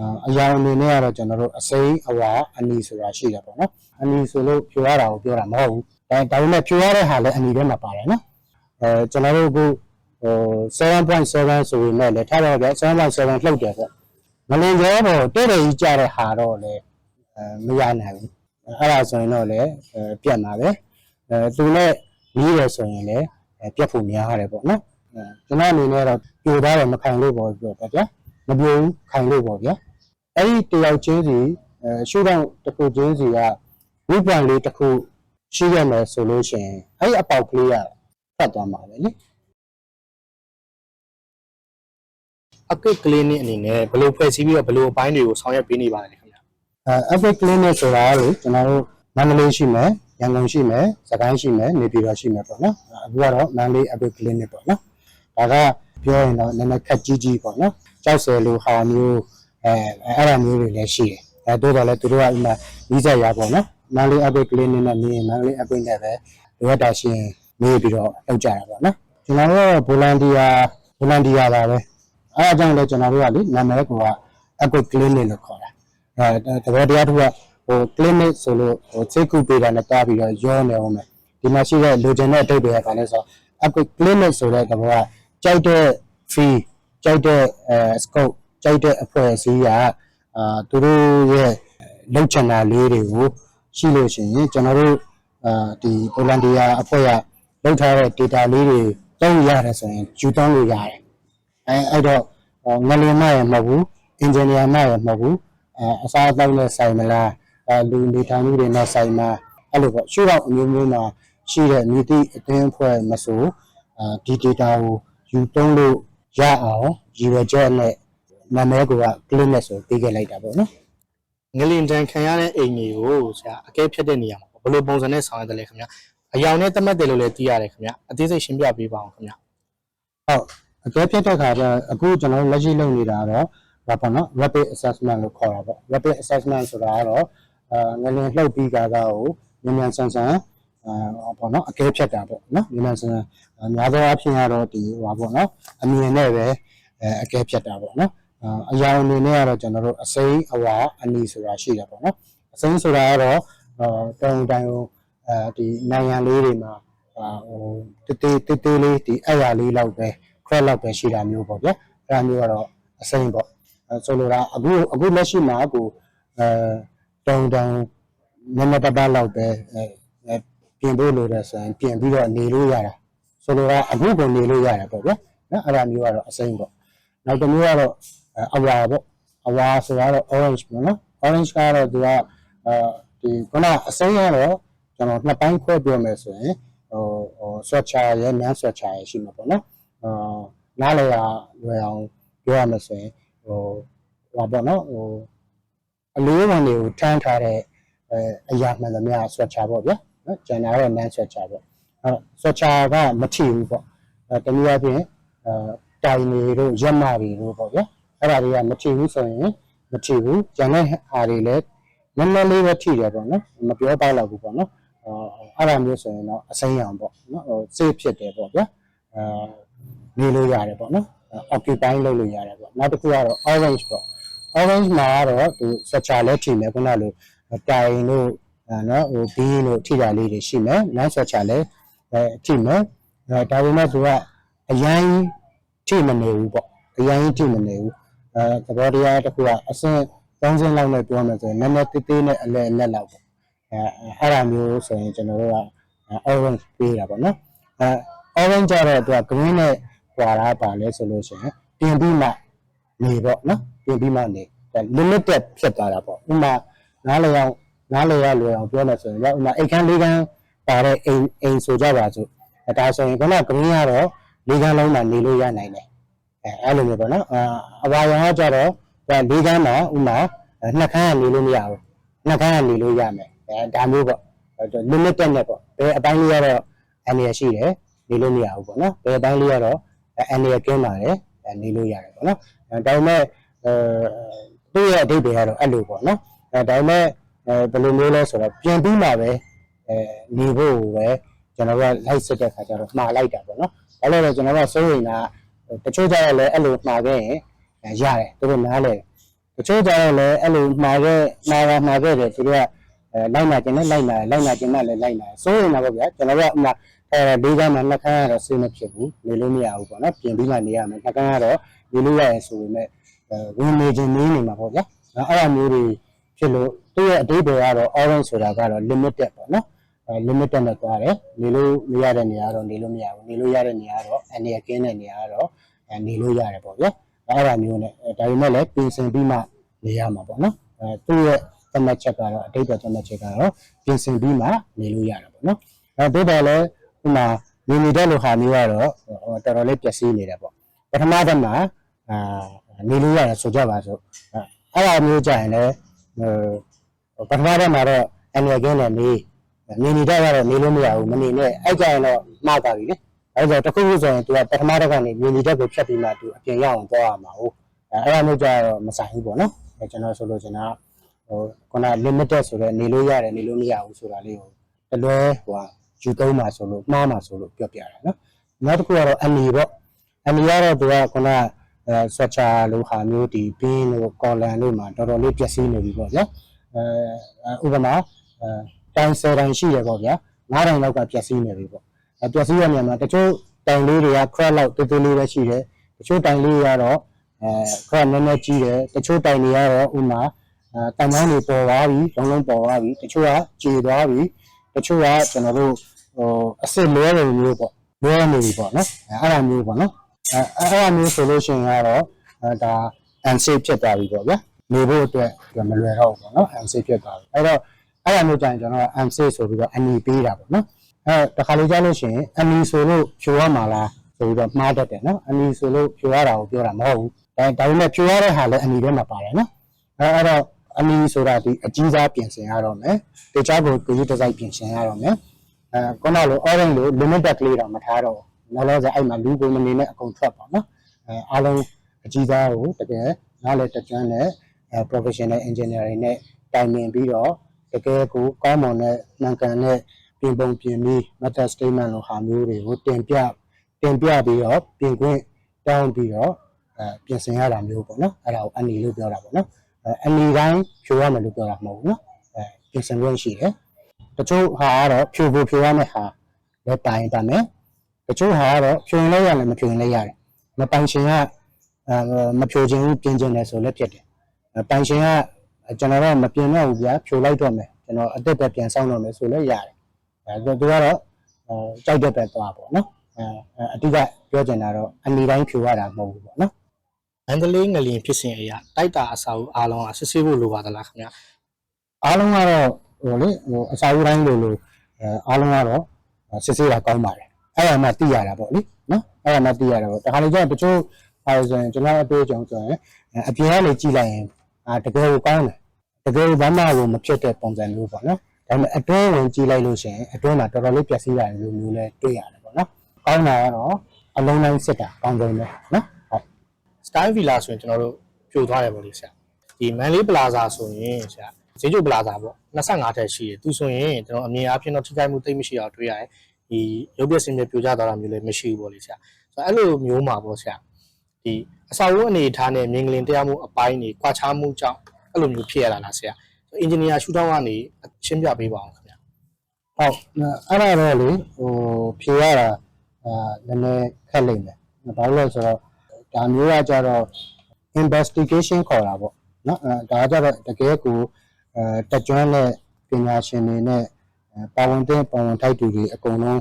အာအရာအနေနဲ့ကတော့ကျွန်တော်တို့အစိမ်းအဝါအနီဆိုတာရှိတယ်ပေါ့နော်အနီဆိုလို့ဖြိုရတာကိုပြောတာမဟုတ်ဘူးဒါဒါပေမဲ့ဖြိုရတဲ့ဟာလည်းအနီထဲမှာပါတယ်နော်အဲကျွန်တော်တို့အခုဟို7.7ဆိုရင်လည်းထားတော့ဗျ7.7လှုပ်တယ်ပေါ့မလင်ကျော်ပေါ်တဲ့တယ်ကြီးကြတဲ့ဟာတော့လည်းအဲမရနိုင်ဘူးအဲ့ဒါဆိုရင်တော့လည်းအဲပြတ်မှာပဲအဲသူနဲ့နီးတယ်ဆိုရင်လည်းအဲပြတ်ဖို့များရတယ်ပေါ့နော်အဲကျွန်တော်အနေနဲ့တော့ပြိုသားတယ်မခံလို့ပေါ့ပြောပါဗျာမပြိုဘူးခံလို့ပေါ့ဗျာ အဲ့ဒီတယောက်ချင်းစီအဲရှုထောင့်တစ်ခုချင်းစီကဝိပ္ပံလေးတစ်ခုရှိရမယ်ဆိုလို့ရှိရင်အဲ့ဒီအပေါက်ကလေးကဖတ်သွားမှာပဲလေအကွက်ကလင်းနဲ့အနေနဲ့ဘယ်လိုဖွဲ့စည်းပြီးတော့ဘယ်လိုအပိုင်းတွေကိုဆောင်ရွက်ပေးနေပါလဲခင်ဗျာအဲ epic clinic ဆိုတာလေကျွန်တော်တို့မန္တလေးရှိမယ်ရန်ကုန်ရှိမယ်စကိုင်းရှိမယ်နေပြည်တော်ရှိမယ်ပေါ့နော်အခုကတော့မန္တလေး epic clinic ပေါ့နော်ဒါကပြောရင်တော့နည်းနည်းခက်ကြီးကြီးပေါ့နော်ကြောက်စဲလိုဟာမျိုး အဲအဲ့ဒါမျိုးတွေလည်းရှိတယ်အဲတိုးတော့လည်းသူတို့ကဥမာနီးစပ်ရပေါ့နော်မန္တလေး epic clinic နဲ့မြင်ရင်မန္တလေး epic နဲ့ပဲလိုအပ်တာရှိရင်နေပြီးတော့လောက်ကြတာပေါ့နော်ကျွန်တော်တို့က volunteer volunteer ပါပဲအဲအကြောင်းလည်းကျွန်တော်တို့ကလေနာမည်က epic clinic လို့ခေါ်တာအဲတဘောတရားတစ်ခုကဟို clinic ဆိုလို့ဟိုစိတ်ကူပေးတာနဲ့တားပြီးတော့ရောနေအောင်မယ်ဒီမှာရှိတဲ့လိုချင်တဲ့အတိတ်တွေကဘာလဲဆိုတော့ epic clinic ဆိုတဲ့တဘောကကြိုက်တဲ့ fee ကြိုက်တဲ့အဲ scope ကြိုက်တဲ့အဖွဲ့အစည်းကအာသူတို့ရဲ့လောက်ချင်တာလေးတွေကိုရှိလို့ရှိရင်ကျွန်တော်တို့အာဒီ volunteer အဖွဲ့ကလောက်ထားတဲ့ data လေးတွေသုံးရတယ်ဆိုရင်ယူသုံးလို့ရတယ်အဲအဲ့တော့ငလင်မရမဟုတ်ဘူးအင်ဂျင်နီယာမရမဟုတ်ဘူးအဲအစားအသောက်နဲ့ဆိုင်မလားအဲလူနေထိုင်မှုတွေနဲ့ဆိုင်မအဲ့လိုပေါ့ရှုတော့အမျိုးမျိုးမှာရှိတဲ့မြည်သည့်အသင်းအဖွဲ့မဆိုအဲဒီ data ကိုယူသုံးလို့ရအောင်ရည်ရွယ်ချက်နဲ့ နာမည်က clinic ဆိုပေးခဲ့လိုက်တာပေါ့နော်ငလင်တန်ခံရတဲ့အိမ်တွေကိုဆရာအကဲဖြတ်တဲ့နေရာမှာဘယ်လိုပုံစံနဲ့ဆောင်ရွက်တယ်လဲခင်ဗျာအယောင်နဲ့တတ်မှတ်တယ်လို့လည်းသိရတယ်ခင်ဗျာအသေးစိတ်ရှင်းပြပေးပါအောင်ခင်ဗျာဟုတ်အကဲဖြတ်တဲ့ခါကျအခုကျွန်တော်တို့လက်ရှိလုပ်နေတာတော့ဘာပေါ့နော် rapid assessment လို့ခေါ်တာပေါ့ rapid assessment ဆိုတာကတော့အာငလင်လှုပ်ပြီးကားကားကိုမြန်မြန်ဆန်ဆန်အာပေါ့နော်အကဲဖြတ်တာပေါ့နော်မြန်မြန်ဆန်ဆန်အများသောအားဖြင့်ကတော့ဒီဟိုပါပေါ့နော်အမြင်နဲ့ပဲအဲအကဲဖြတ်တာပေါ့နော် အာအရာအနေနဲ့ကတော့ကျွန်တော်တို့အစိမ်းအဝါအနီဆိုတာရှိတယ်ပေါ့နော်အစိမ်းဆိုတာကတော့အာတောင်တိုင်ကိုအဲဒီနိုင်ငံလေးတွေမှာအာဟိုတေးတေးတေးတေးလေးဒီအရာလေးလောက်ပဲ crowd လောက်ပဲရှိတာမျိုးပေါ့ဗျာအဲ့ဒါမျိုးကတော့အစိမ်းပေါ့အဲဆိုလိုတာအခုအခုလက်ရှိမှာကိုအဲတုံတုံနည်းနည်းပါးပါးလောက်ပဲအဲအဲပြင်ဖို့လိုတယ်ဆိုရင်ပြင်ပြီးတော့နေလို့ရတာဆိုလိုတာအခုကိုနေလို့ရတယ်ပေါ့ဗျာနော်အဲ့ဒါမျိုးကတော့အစိမ်းပေါ့နောက်တစ်မျိုးကတော့ အဲအဝါပေါ့အဝါဆိုတာတော့ orange ပေါ့နော် orange ကတော့သူကအဲဒီခုနအစိမ်းကတော့ကျွန်တော်နှစ်ပိုင်းခွဲပြောမယ်ဆိုရင်ဟိုဟို structure ရဲ့ non structure ရဲ့ရှိမှာပေါ့နော်အာနားလည်ရလွယ်အောင်ပြောရမယ်ဆိုရင်ဟိုဟောပေါ့နော်ဟိုအလေးဝင်တွေကိုထမ်းထားတဲ့အဲအရာမှန်သမျှ structure ပေါ့ဗျာနော်ကျန်တာတော့ non structure ပေါ့အဲ structure ကမထီဘူးပေါ့အဲတနည်းအားဖြင့်အဲတိုင်တွေတို့ရက်မတွေတို့ပေါ့ဗျာ အဲ့ဒါတွေကမထီဘူးဆိုရင်မထီဘူးကျန်တဲ့ဟာတွေလည်းနည်းနည်းလေးပဲထီတယ်ပေါ့နော်မပြောပါတော့ဘူးပေါ့နော်အဲအဲ့ဒါမျိုးဆိုရင်တော့အစိမ်းရောင်ပေါ့နော်ဟို safe ဖြစ်တယ်ပေါ့ဗျာအဲနေလို့ရတယ်ပေါ့နော် occupy လုပ်လို့ရတယ်ပေါ့နောက်တစ်ခုကတော့ orange ပေါ့ orange မှာကတော့သူ structure လည်းထိမယ်ခုနလိုတိုင်တို့အဲနော်ဟို B လို့ထိတာလေးတွေရှိမယ် non structure လည်းအဲထိမယ်အဲဒါပေမဲ့သူကအရင်ထိမနေဘူးပေါ့အရင်ထိမနေဘူး အဲသဘောတရားတစ်ခုကအဆင့်၃ဆင့်လောက်နဲ့ပြောမယ်ဆိုရင်နည်းနည်းသေးသေးနဲ့အလဲအလက်လောက်ပေါ့အဲအဲ့ဒါမျိုးဆိုရင်ကျွန်တော်တို့က orange ပေးတာပေါ့နော်အဲ orange ကြတော့သူက green နဲ့ကွာတာပါလဲဆိုလို့ရှိရင်ပြင်ပြီးမှနေပေါ့နော်ပြင်ပြီးမှနေဒါ limited ဖြစ်သွားတာပေါ့ဥမာနားလည်အောင်နားလည်ရလွယ်အောင်ပြောမယ်ဆိုရင်ဥမာအိတ်ခမ်းလေးခမ်းပါတဲ့အိမ်အိမ်ဆိုကြပါစို့အဲဒါဆိုရင်ခုန green ကတော့လေးခမ်းလုံးမှနေလို့ရနိုင်တယ် အဲအဲ့လိုမျိုးပေါ့နော်အာအဝါရောင်ကကြတော့ဒါလေးခမ်းမှာဥမာနှစ်ခမ်းကနေလို့မရဘူးနှစ်ခမ်းကနေလို့ရမယ်အဲဒါမျိုးပေါ့ limited နဲ့ပေါ့ဘယ်အပိုင်းလေးကတော့အနေရရှိတယ်နေလို့မရဘူးပေါ့နော်ဘယ်အပိုင်းလေးကတော့အနေရကင်းပါတယ်နေလို့ရတယ်ပေါ့နော်ဒါပေမဲ့အဲသူ့ရဲ့အဓိပ္ပာယ်ကတော့အဲ့လိုပေါ့နော်အဲဒါပေမဲ့အဲဘယ်လိုမျိုးလဲဆိုတော့ပြန်ပြီးမှပဲအဲနေဖို့ပဲကျွန်တော်ကလိုက်စစ်တဲ့ခါကျတော့မှားလိုက်တာပေါ့နော်ဒါလည်းတော့ကျွန်တော်ကစိုးရိမ်တာ တချို့ကြတော့လည်းအဲ့လိုမှားခဲ့ရင်ရတယ်သူတို့နားလေတတချို့ကြတော့လည်းအဲ့လိုမှာခဲ့မှားတာမှာခဲ့တယ်သူတို့ကအဲလိုက်နာကျင်နဲ့လိုက်နာလိုက်နာကျင်နဲ့လည်းလိုက်နာစိုးရင်တော့ဗျာကျွန်တော်တို့ကဥမာအဲလေးကမှနှစ်ခန်းကတော့စေးမဖြစ်ဘူးနေလို့မရဘူးပေါ့နော်ပြင်ပြီးမှနေရမယ်နှစ်ခန်းကတော့နေလို့ရရဲဆိုပေမဲ့အဲဝင်နေခြင်းနေနေမှာပေါ့ဗျာအဲ့အမျိုးတွေဖြစ်လို့သူ့ရဲ့အတိတ်တွေကတော့ orange ဆိုတာကတော့ limited ပေါ့နော်အဲ limited နဲ့သွားတယ်နေလို့မရတဲ့နေရာကတော့နေလို့မရဘူးနေလို့ရတဲ့နေရာကတော့အနေအကင်းတဲ့နေရာကတော့အဲနေလို့ရတယ်ပေါ့ဗျာအဲ့ဒါမျိုးနဲ့ဒါပေမဲ့လည်းပြင်ဆင်ပြီးမှနေရမှာပေါ့နော်အဲသူ့ရဲ့သမတ်ချက်ကတော့အတိတ်ပဲသမတ်ချက်ကတော့ပြင်ဆင်ပြီးမှနေလို့ရတာပေါ့နော်အဲတိုးတယ်လည်းဥမာနေနေတဲ့လူဟာမျိုးကတော့တော်တော်လေးပျက်စီးနေတယ်ပေါ့ပထမတစ်မှာအာနေလို့ရတယ်ဆိုကြပါစို့အဲ့ဒါမျိုးကြရင်လည်းဟိုပထမတစ်မှာတော့အနေအကင်းနဲ့နေ နေနေတော့ကတော့နေလို့မရဘူးမနေနဲ့အဲ့ကြရင်တော့မှားသွားပြီလေအဲ့ဒါဆိုတခုခုဆိုရင် तू ကပထမတက်ကနေနေနေတက်ကိုဖြတ်ပြီးမှ तू အပြင်ရအောင်သွားရမှာဟုတ်အဲ့ဒါမျိုးကြတော့မဆိုင်ဘူးပေါ့နော်ကျွန်တော်ဆိုလို့ကျွန်တော်ဟိုခုန limited ဆိုတော့နေလို့ရတယ်နေလို့မရဘူးဆိုတာလေးကိုတလွဲဟိုယူသုံးပါဆိုလို့မှားပါဆိုလို့ပြောပြတာနော်နောက်တစ်ခုကတော့အနေပေါ့အနေရတော့သူကခုနအဲဆွတ်ချာလိုဟာမျိုးဒီဘင်းလိုကော်လန်လိုမှာတော်တော်လေးပြည့်စည်နေပြီပေါ့နော်အဲဥပမာအဲ တိုင်ဆယ်တိုင်ရှိရပေါ့ဗျာ9တိုင်လောက်ကပျက်စီးနေပြီပေါ့အဲပျက်စီးရနေမှာတချို့တိုင်လေးတွေက crack လောက်တူတူလေးပဲရှိတယ်တချို့တိုင်လေးတွေကတော့အဲ crack နည်းနည်းကြီးတယ်တချို့တိုင်တွေကတော့ဥမာအဲတန်ချောင်းတွေပေါ်သွားပြီလုံးလုံးပေါ်သွားပြီတချို့ကကြေသွားပြီတချို့ကကျွန်တော်တို့ဟိုအစ်စ်လွဲတယ်မျိုးပေါ့လွဲနေပြီပေါ့နော်အဲအဲ့လိုမျိုးပေါ့နော်အဲအဲ့လိုမျိုးဆိုလို့ရှိရင်ကတော့အဲဒါ unsafe ဖြစ်သွားပြီပေါ့ဗျာနေဖို့အတွက်မလွယ်တော့ဘူးပေါ့နော် unsafe ဖြစ်သွားပြီအဲ့တော့ အဲ့လိုမျိုးကြရင်ကျွန်တော်က unsafe ဆိုပြီးတော့အနီပေးတာပေါ့နော်အဲတခါလေးကြားလို့ရှိရင်အနီဆိုလို့ဖြိုရမှာလားဆိုပြီးတော့မှားတတ်တယ်နော်အနီဆိုလို့ဖြိုရတာကိုပြောတာမဟုတ်ဘူးအဲဒါပေမဲ့ဖြိုရတဲ့ဟာလည်းအနီထဲမှာပါတယ်နော်အဲအဲ့တော့အနီဆိုတာဒီအကြီးစားပြင်ဆင်ရတော့မယ်တခြားကိုကိုကြီးတစ်စိုက်ပြင်ဆင်ရတော့မယ်အဲခုနလို orange လို limited ကလေးတော့မထားတော့ဘူးလောလောဆယ်အဲ့မှာလူကိုမနေနဲ့အကုန်ထွက်ပါနော်အဲအားလုံးအကြီးစားကိုတကယ်နားလေတကြမ်းနဲ့အဲ professional engineer တွေနဲ့တိုင်ပင်ပြီးတော့ တကယ်ကိုကောင်းမွန်တဲ့မှန်ကန်တဲ့ပြင်ပုံပြင်ပြီး method statement လိုဟာမျိုးတွေကိုတင်ပြတင်ပြပြီးတော့ပြင်ခွင့်တောင်းပြီးတော့အဲပြင်ဆင်ရတာမျိုးပေါ့နော်အဲ့ဒါကိုအနီလို့ပြောတာပေါ့နော်အဲအနီတိုင်းဖြိုရမယ်လို့ပြောတာမဟုတ်ဘူးနော်အဲပြင်ဆင်ခွင့်ရှိတယ်တချို့ဟာကတော့ဖြိုဖို့ဖြိုရမယ့်ဟာလည်းတိုင်ပါမယ်တချို့ဟာကတော့ဖြိုရင်လည်းရတယ်မဖြိုရင်လည်းရတယ်မပိုင်ရှင်ကအဲမဖြိုခြင်းဘူးပြင်ခြင်းတယ်ဆိုလည်းဖြစ်တယ်အဲပိုင်ရှင်က ကျွန်တော်တော့မပြင်တော့ဘူးဗျာဖြိုလိုက်တော့မယ်ကျွန်တော်အသက်ပဲပြန်ဆောင်တော့မယ်ဆိုလည်းရတယ်အဲသူကတော့အဲကြိုက်တဲ့ပဲသွားပေါ့နော်အဲအတိကပြောချင်တာတော့အနေတိုင်းဖြိုရတာမဟုတ်ဘူးပေါ့နော်မန္တလေးငလျင်ဖြစ်စဉ်အရာတိုက်တာအစာအုပ်အားလုံးကစစ်ဆေးဖို့လိုပါသလားခင်ဗျာအားလုံးကတော့ဟိုလေဟိုအစာအုပ်တိုင်းလိုလိုအဲအားလုံးကတော့စစ်ဆေးတာကောင်းပါတယ်အဲ့ဒါမှသိရတာပေါ့လေနော်အဲ့ဒါမှသိရတာပေါ့တခါလေကျရင်တချို့အဲဆိုရင်ကျွန်တော်အတွေ့အကြုံဆိုရင်အပြင်ကနေကြည့်လိုက်ရင်အာတကယ်ကိုကောင်းတယ် တကယ်ကိုဘာမှကိုမဖြစ်တဲ့ပုံစံမျိုးပေါ့နော်ဒါပေမဲ့အတွင်းဝင်ကြည့်လိုက်လို့ရှိရင်အတွင်းမှာတော်တော်လေးပျက်စီးတာမျိုးမျိုးလဲတွေ့ရတယ်ပေါ့နော်ကောင်းတာကတော့အလုံးတိုင်းစစ်တာကောင်းဆုံးပဲနော်ဟုတ် style villa ဆိုရင်ကျွန်တော်တို့ပြိုသွားတယ်ပေါ့လေဆရာဒီမန်လေးပလာဇာဆိုရင်ဆရာဈေးကျုပ်ပလာဇာပေါ့25ထက်ရှိတယ်သူဆိုရင်ကျွန်တော်အမြင်အားဖြင့်တော့ထိခိုက်မှုသိပ်မရှိအောင်တွေ့ရတယ်ဒီရုပ်ပြစင်ပြပြိုကျသွားတာမျိုးလည်းမရှိဘူးပေါ့လေဆရာဆိုတော့အဲ့လိုမျိုးမှာပေါ့ဆရာဒီအစာအုပ်အနေထားနဲ့မြင်ကလင်တရားမှုအပိုင်းတွေကွာခြားမှုကြောင့် အဲ့လိုမျိုးဖြစ်ရတာလားဆရာအင်ဂျင်နီယာရှုထောင့်ကနေရှင်းပြပေးပါအောင်ခင်ဗျာဟုတ်အဲ့ဒါတော့လေဟိုဖြေရတာအာနည်းနည်းခက်လိမ့်မယ်ဘာလို့လဲဆိုတော့ဒါမျိုးကကြတော့ investigation ခေါ်တာပေါ့နော်အဲဒါကကြတော့တကယ်ကိုအဲတက်ကြွတဲ့ပညာရှင်တွေနဲ့ပါဝင်တဲ့ပါဝင်ထိုက်သူတွေအကုန်လုံး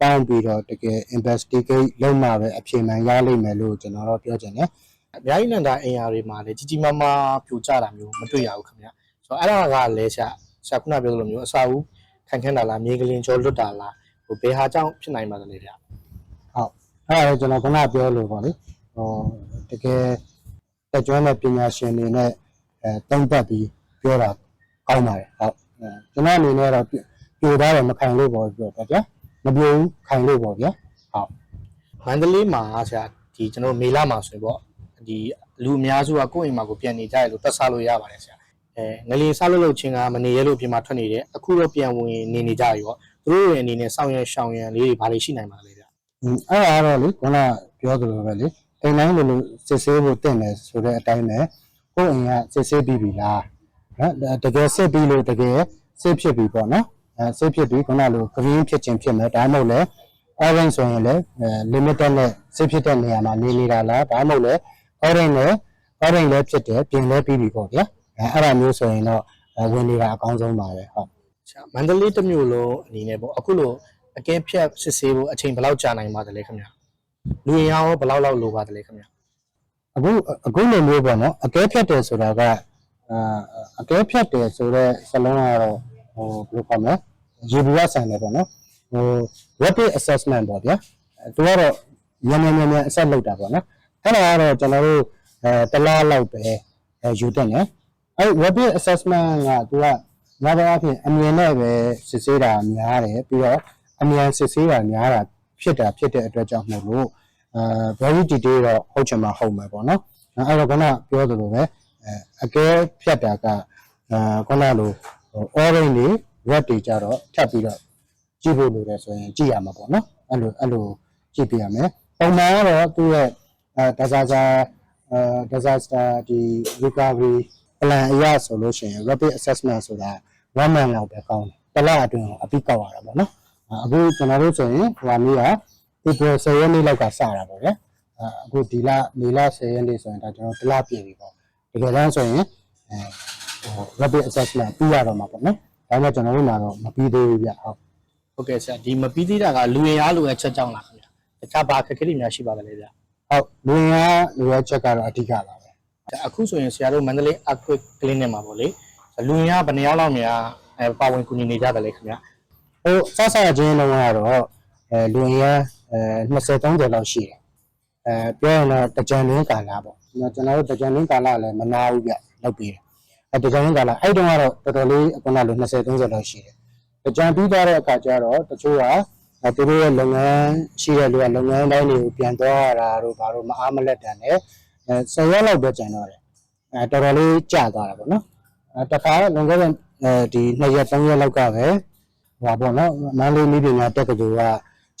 ပေါင်းပြီးတော့တကယ် investigate လုပ်မှပဲအဖြေမှန်ရလိမ့်မယ်လို့ကျွန်တော်တော့ပြောချင်တယ် အများကြီးနန္ဒာအင်အားတွေမှာလည်းကြီးကြီးမားမားပြိုကျတာမျိုးမတွေ့ရဘူးခင်ဗျာဆိုတော့အဲ့ဒါကလည်းဆရာဆရာခုနပြောသလိုမျိုးအစာအုပ်ခံခန်းတာလားမြေကလင်ကျော်လွတ်တာလားဟိုဘယ်ဟာကြောင့်ဖြစ်နိုင်ပါသလဲဗျာဟုတ်အဲ့ဒါကိုကျွန်တော်ခုနပြောလို့ပေါ့လေဟိုတကယ်တက်ကြွတဲ့ပညာရှင်တွေနဲ့အဲတုံးသက်ပြီးပြောတာကောင်းပါတယ်ဟုတ်အဲကျွန်တော်အနေနဲ့တော့ပြပြိုသားတယ်မခံလို့ပေါ့ပြောတော့ဗျာမပြိုဘူးခံလို့ပေါ့ဗျာဟုတ်မန္တလေးမှာဆရာဒီကျွန်တော်မေလာမှာဆိုရင်ပေါ့ ဒီလူအများစုကကိုယ့်အိမ်မှာကိုပြန်နေကြရလို့တက်ဆလို့ရပါတယ်ဆရာအဲငလျင်စားလို့လို့ချင်းကမနေရလို့ပြင်မှာထွက်နေတယ်အခုတော့ပြန်ဝင်နေနေကြပြီပေါ့သူတို့ရဲ့အနေနဲ့စောင့်ရန်ရှောင်ရန်လေးတွေဘာတွေရှိနိုင်ပါလဲဗျာอืมအဲ့ဒါကတော့လေခုနပြောသလိုပဲလေအိမ်တိုင်းလိုလိုစစ်ဆေးဖို့တင့်တယ်ဆိုတဲ့အတိုင်းပဲဟကိုယ့်အိမ်ကစစ်ဆေးပြီးပြီလားနော်တကယ်စစ်ပြီးလို့တကယ်စစ်ဖြစ်ပြီပေါ့နော်အဲစစ်ဖြစ်ပြီးခုနလို green ဖြစ်ခြင်းဖြစ်မယ်ဒါမှမဟုတ်လဲ orange ဆိုရင်လည်းအဲ limited နဲ့စစ်ဖြစ်တဲ့နေရာမှာနေနေတာလားဒါမှမဟုတ်လဲ orange နဲ့ orange လည်းဖြစ်တယ်ပြင်လည်းပြီးပြီပေါ့ဗျာအဲအဲ့ဒါမျိုးဆိုရင်တော့အဲဝင်နေတာအကောင်းဆုံးပါပဲဟုတ်ဆရာမန္တလေးတစ်မြို့လုံးအနေနဲ့ပေါ့အခုလိုအကဲဖြတ်စစ်ဆေးဖို့အချိန်ဘယ်လောက်ကြာနိုင်ပါသလဲခင်ဗျာလူရင်ရောဘယ်လောက်လောက်လိုပါသလဲခင်ဗျာအခုအခုလိုမျိုးပေါ့နော်အကဲဖြတ်တယ်ဆိုတာကအာအကဲဖြတ်တယ်ဆိုတော့စလုံးကတော့ဟိုဘယ်လိုခေါ်မလဲရေဘူးရဆန်တယ်ပေါ့နော်ဟို rapid assessment ပေါ့ဗျာအဲသူကတော့မြန်မြန်မြန်မြန် assess လုပ်တာပေါ့နော် အဲ့ဒါကတော့ကျွန်တော်တို့အဲတစ်လားလောက်ပဲအဲယူတဲ့နော်အဲ့ rapid assessment ကသူကများသောအားဖြင့်အမြင်နဲ့ပဲစစ်ဆေးတာများတယ်ပြီးတော့အမြန်စစ်ဆေးတာများတာဖြစ်တာဖြစ်တဲ့အတွက်ကြောင့်မို့လို့အဲ very detail တော့ဟုတ်ချင်မှာဟုတ်မယ်ပေါ့နော်အဲ့တော့ခုနပြောသလိုပဲအဲအကဲဖြတ်တာကအဲခုနလိုဟို orange တွေ red တွေကြတော့ထပ်ပြီးတော့ကြည့်ဖို့လိုတယ်ဆိုရင်ကြည့်ရမှာပေါ့နော်အဲ့လိုအဲ့လိုကြည့်ပြရမယ်ပုံမှန်ကတော့သူ့ရဲ့အဲ disaster အဲ disaster ဒီ recovery plan အရဆိုလို့ရှိရင် rapid assessment ဆိုတာ1 month လောက်ပဲကောင်းတယ်တစ်လအတွင်းအပြီးကောက်ရတာပေါ့နော်အခုကျွန်တော်တို့ဆိုရင်ဟိုဟာမျိုးက April 10ရက်နေ့လောက်ကစတာပေါ့ဗျာအဲအခုဒီလမေလ10ရက်နေ့ဆိုရင်ဒါကျွန်တော်တစ်လပြည့်ပြီပေါ့တကယ်တမ်းဆိုရင်အဲဟို rapid assessment ပြီးရတော့မှာပေါ့နော်ဒါပေမဲ့ကျွန်တော်တို့မှာတော့မပြီးသေးဘူးဗျဟုတ်ဟုတ်ကဲ့ဆရာဒီမပြီးသေးတာကလူရင်ရောလိုအပ်ချက်ကြောင့်လားခင်ဗျာတခြားဘာခက်ခဲတွေများရှိပါသလဲဗျာ ဟုတ်လူရင်းကလူရချက်ကတော့အဓိကပါပဲအခုဆိုရင်ဆရာတို့မန္တလေး Earthquake Clinic မှာပေါ့လေလူရင်ကဘယ်နှစ်ယောက်လောက်များအဲပါဝင်ကူညီနေကြတယ်လေခင်ဗျာဟိုစစချင်းလုံးကတော့အဲလူရင်းအဲ20 30လောက်ရှိတယ်အဲပြောရင်တော့တကြံလင်းကာလာပေါ့ကျွန်တော်တို့တကြံလင်းကာလာလည်းမနာဘူးဗျလောက်ပြီးတယ်အဲတကြံလင်းကာလာအဲ့တုန်းကတော့တော်တော်လေးအခုနလို20 30လောက်ရှိတယ်တကြံပြီးသွားတဲ့အခါကျတော့တချို့က အဲသူတို့ရဲ့လုပ်ငန်းရှိတဲ့လူကလုပ်ငန်းတိုင်းတွေကိုပြန်သွားရတာတို့ဘာလို့မအားမလက်တန်နဲ့အဲ10ရက်လောက်ပဲကျန်တော့တယ်အဲတော်တော်လေးကြာသွားတာပေါ့နော်အဲတခါလွန်ခဲ့တဲ့အဲဒီ2ရက်3ရက်လောက်ကပဲဟိုပါပေါ့နော်မန္တလေးမိပညာတက္ကသိုလ်က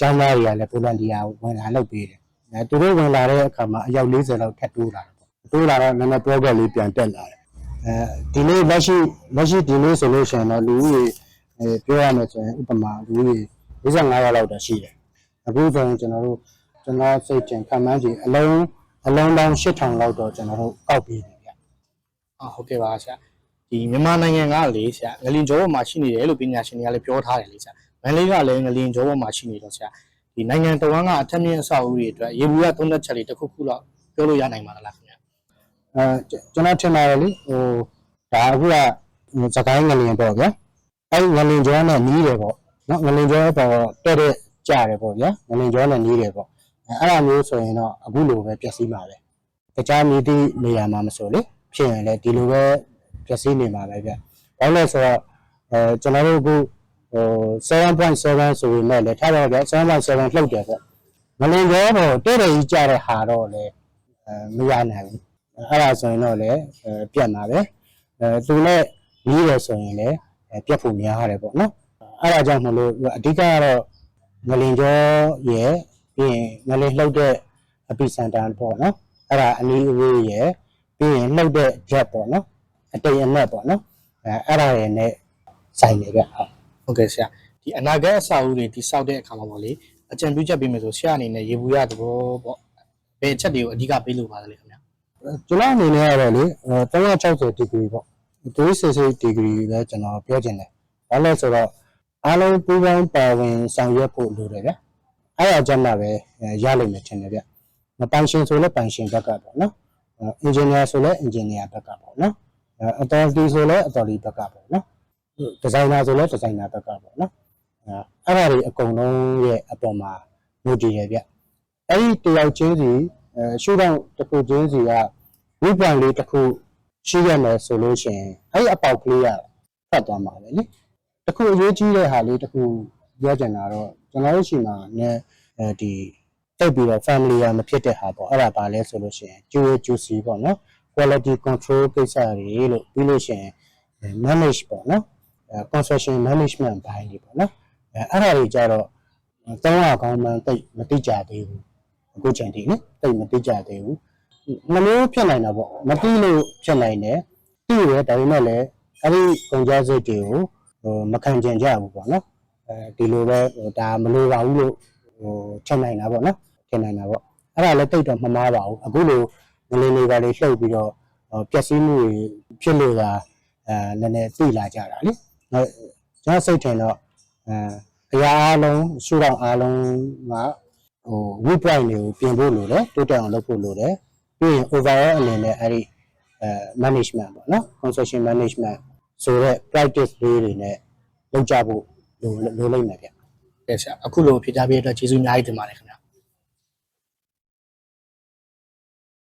ကျောင်းသားတွေကလည်းပိုလန်တီယာကိုဝင်လာလုပ်ပေးတယ်။အဲသူတို့ဝင်လာတဲ့အခါမှာအယောက်40လောက်ထပ်တိုးလာတယ်ပေါ့။တိုးလာတော့နည်းနည်း program လေးပြန်တက်လာတယ်။အဲဒီနေ့လက်ရှိလက်ရှိဒီနေ့ဆိုလို့ရှိရင်တော့လူကြီးအဲပြောရမယ်ဆိုရင်ဥပမာလူကြီး 55ရောက်လောက်တော့ရှိတယ်။အခုဆိုရင်ကျွန်တော်တို့ကျွန်တော်စိတ်ကျင်ခံမှန်းကြည့်အလုံးအလုံးပေါင်း8000လောက်တော့ကျွန်တော်တို့ကောက်ပြီးပြီဗျ။အာဟုတ်ကဲ့ပါဆရာဒီမြန်မာနိုင်ငံကလေဆရာငလင်ကျော်ပေါ်မှာရှိနေတယ်လို့ပညာရှင်တွေကလည်းပြောထားတယ်လေဆရာမန္တလေးကလည်းငလင်ကျော်ပေါ်မှာရှိနေတော့ဆရာဒီနိုင်ငံတော်ကအထက်မြင့်အဆောက်အဦတွေအတွက်ရေဘူးရသုံးသက်ချက်တွေတစ်ခုခုတော့ပြောလို့ရနိုင်ပါလားခင်ဗျာအဲကျွန်တော်ထင်ပါတယ်လေဟိုဒါအခုကစကိုင်းငလင်ပေါ့ဗျာအဲ့ငလင်ကျော်နဲ့နီးတယ်ပေါ့ နော်ငလင်ကျော်ပေါ်တဲ့တဲ့ကြတယ်ပေါ့ဗျာငလင်ကျော်နဲ့နီးတယ်ပေါ့အဲအဲ့လိုမျိုးဆိုရင်တော့အခုလိုပဲပျက်စီးမှာပဲတခြားမြည်သည့်နေရာမှာမဆိုလေဖြစ်ရင်လည်းဒီလိုပဲပျက်စီးနေမှာပဲဗျဘာလို့လဲဆိုတော့အဲကျွန်တော်တို့အခုဟို7.7ဆိုရင်လည်းထားတော့ဗျ7.7လှုပ်တယ်ပေါ့ငလင်ကျော်ပေါ်တဲ့တဲ့ကြီးကြတဲ့ဟာတော့လေအဲမရနိုင်ဘူးအဲ့ဒါဆိုရင်တော့လည်းအဲပြတ်မှာပဲအဲသူနဲ့နီးတယ်ဆိုရင်လည်းအဲပြတ်ဖို့များရတယ်ပေါ့နော် အဲ့ဒါကြောင့်မလို့အဓိကကတော့ငလင်ကျော်ရဲ့ပြီးရင်ငလင်လှုပ်တဲ့အပီစင်တာပေါ့နော်အဲ့ဒါအနီးအဝေးရဲ့ပြီးရင်လှုပ်တဲ့ jet ပေါ့နော်အတိမ်အနက်ပေါ့နော်အဲအဲ့ဒါရဲ့နဲ့ဆိုင်နေကြဟုတ်ဟုတ်ကဲ့ဆရာဒီအနာဂတ်အဆောက်အဦတွေတိစောက်တဲ့အခါမှာပေါ့လေအကြံပြုချက်ပေးမယ်ဆိုဆရာအနေနဲ့ရေဘူးရသဘောပေါ့ဘယ်ချက်တွေကိုအဓိကပေးလို့ပါသလဲခင်ဗျာကျွန်တော်အနေနဲ့ကတော့လေ360 degree ပေါ့360 degree ပဲကျွန်တော်ပြောချင်တယ်ဘာလို့လဲဆိုတော့ အားလုံးပူးပေါင်းပါဝင်ဆောင်ရွက်ဖို့လိုတယ်ဗျအဲ့ဒါကြောင့်မှပဲရလိမ့်မယ်ထင်တယ်ဗျမပိုင်ရှင်ဆိုလဲပိုင်ရှင်ဘက်ကပေါ့နော်အင်ဂျင်နီယာဆိုလဲအင်ဂျင်နီယာဘက်ကပေါ့နော်အတော်တီဆိုလဲအတော်တီဘက်ကပေါ့နော်ဒီဇိုင်နာဆိုလဲဒီဇိုင်နာဘက်ကပေါ့နော်အဲ့ဒါတွေအကုန်လုံးရဲ့အပေါ်မှာမူတည်ရဗျအဲ့ဒီတယောက်ချင်းစီအဲရှုထောင့်တစ်ခုချင်းစီကဝိပန်လေးတစ်ခုရှိရမယ်ဆိုလို့ရှိရင်အဲ့ဒီအပေါက်ကလေးကဖတ်သွားမှာပဲလေ တစ်ခုအရေးကြီးတဲ့ဟာလေးတစ်ခုပြောချင်တာတော့ကျွန်တော်တို့ရှိမှာねအဲဒီတိတ်ပြီးတော့ family ရမဖြစ်တဲ့ဟာပေါ့အဲ့ဒါပါလဲဆိုလို့ရှိရင်ကျိုးကျူစီပေါ့နော် quality control ကိစ္စတွေလို့ပြီးလို့ရှိရင် manage ပေါ့နော်အဲ construction management ဘိုင်းတွေပေါ့နော်အဲအဲ့ဒါတွေကြတော့သုံးရကောင်းမှန်းတိတ်မတိကြသေးဘူးအခုချိန်ထိလေတိတ်မတိကြသေးဘူးနှမျိုးဖြစ်နိုင်တာပေါ့မတိလို့ဖြစ်နိုင်တယ်တိရဒါပေမဲ့လည်းအဲ့ဒီကုန်ကြစိတ်တွေကို ဟိုမခံကျင်ကြဘူးပေါ့နော်အဲဒီလိုပဲဟိုဒါမလိုပါဘူးလို့ဟိုထင်နိုင်တာပေါ့နော်ထင်နိုင်တာပေါ့အဲ့ဒါလည်းတိတ်တော့မမားပါဘူးအခုလိုငလင်းလေးပါလေးလှုပ်ပြီးတော့ဟိုပျက်စီးမှုတွေဖြစ်လို့ကအဲနည်းနည်းသိလာကြတာလေအဲကျွန်တော်စိတ်ထင်တော့အဲအရာအလုံးရှုထောင့်အလုံးကဟို weak point တွေကိုပြင်ဖို့လိုတယ်တိုးတက်အောင်လုပ်ဖို့လိုတယ်ပြီးရင် overall အနေနဲ့အဲ့ဒီအဲ management ပေါ့နော် concession management ဆိုတော့ practice လေးတွေနဲ့လုပ်ကြဖို့လိုလိုလိမ့်မယ်ဗျကဲဆရာအခုလိုဖြေကြားပေးတဲ့အတွက်ကျေးဇူးအများကြီးတင်ပါတယ်ခင်ဗျာ